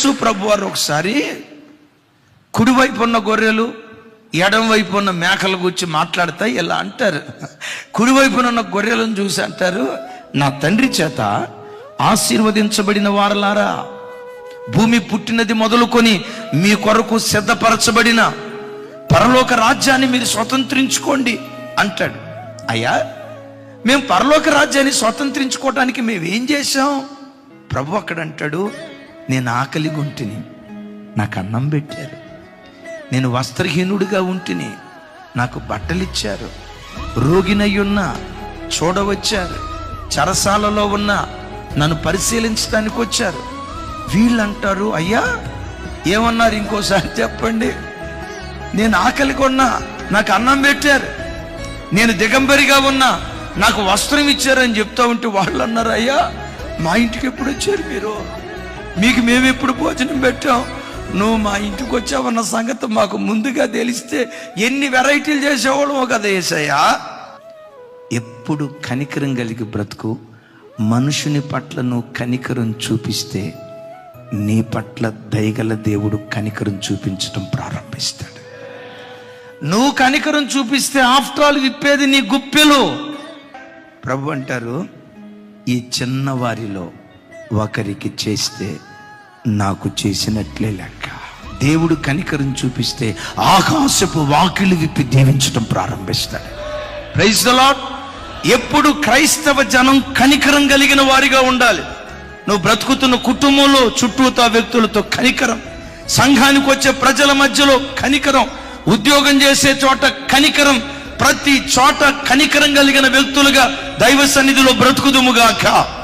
యేసు ప్రభు వారు ఒకసారి కుడివైపు ఉన్న గొర్రెలు ఎడం వైపు ఉన్న మేకల గురించి మాట్లాడతాయి ఇలా అంటారు. కుడివైపున ఉన్న గొర్రెలను చూసి అంటారు నా తండ్రి చేత ఆశీర్వదించబడిన వారలారా భూమి పుట్టినది మొదలుకొని మీ కొరకు సిద్ధపరచబడిన పరలోక రాజ్యాన్ని మీరు స్వతంత్రించుకోండి అంటాడు. అయ్యా మేము పరలోక రాజ్యాన్ని స్వతంత్రించుకోవడానికి మేము ఏం చేశాం? ప్రభు అక్కడ అంటాడు నేను ఆకలి గుంటిని నాకు అన్నం పెట్టారు. నేను వస్త్రహీనుడిగా ఉంటిని నాకు బట్టలు ఇచ్చారు రోగినయ్యున్నా చూడవచ్చారు. చరసాలలో ఉన్న నన్ను పరిశీలించడానికి వచ్చారు. వీళ్ళు అంటారు అయ్యా ఏమన్నారు ఇంకోసారి చెప్పండి? నేను ఆకలి కొన్నా నాకు అన్నం పెట్టారు. నేను దిగంబరిగా ఉన్నా నాకు వస్త్రం ఇచ్చారని చెప్తా ఉంటే వాళ్ళు అన్నారు అయ్యా మా ఇంటికి ఎప్పుడు వచ్చారు మీరు? మీకు మేము ఎప్పుడు భోజనం పెట్టాం? నువ్వు మా ఇంటికి వచ్చావన్న సంగతి మాకు ముందుగా తెలిస్తే ఎన్ని వెరైటీలు చేసేవాళ్ళమో కదా ఏసయ్యా. ఎప్పుడు కనికరం కలిగి బ్రతుకు మనుషుని పట్ల నువ్వు కనికరం చూపిస్తే నీ పట్ల దయగల దేవుడు కనికరం చూపించడం ప్రారంభిస్తాడు. నువ్వు కనికరం చూపిస్తే ఆఫ్టర్ ఆల్ విప్పేది నీ గుప్పెలు. ప్రభు అంటారు ఈ చిన్నవారిలో ఒకరికి చేస్తే నాకు చేసినట్లే లెక్క. దేవుడు కనికరం చూపిస్తే ఆకాశపు వాకిలు విప్పి దీవించడం ప్రారంభిస్తాడు. ప్రైజ్ ఎప్పుడు క్రైస్తవ జనం కనికరం కలిగిన వారిగా ఉండాలి. నువ్వు బ్రతుకుతున్న కుటుంబంలో చుట్టూతా వ్యక్తులతో కనికరం. సంఘానికి వచ్చే ప్రజల మధ్యలో కనికరం. ఉద్యోగం చేసే చోట కనికరం. ప్రతి చోట కనికరం కలిగిన వ్యక్తులుగా దైవ సన్నిధిలో బ్రతుకుదుముగాక.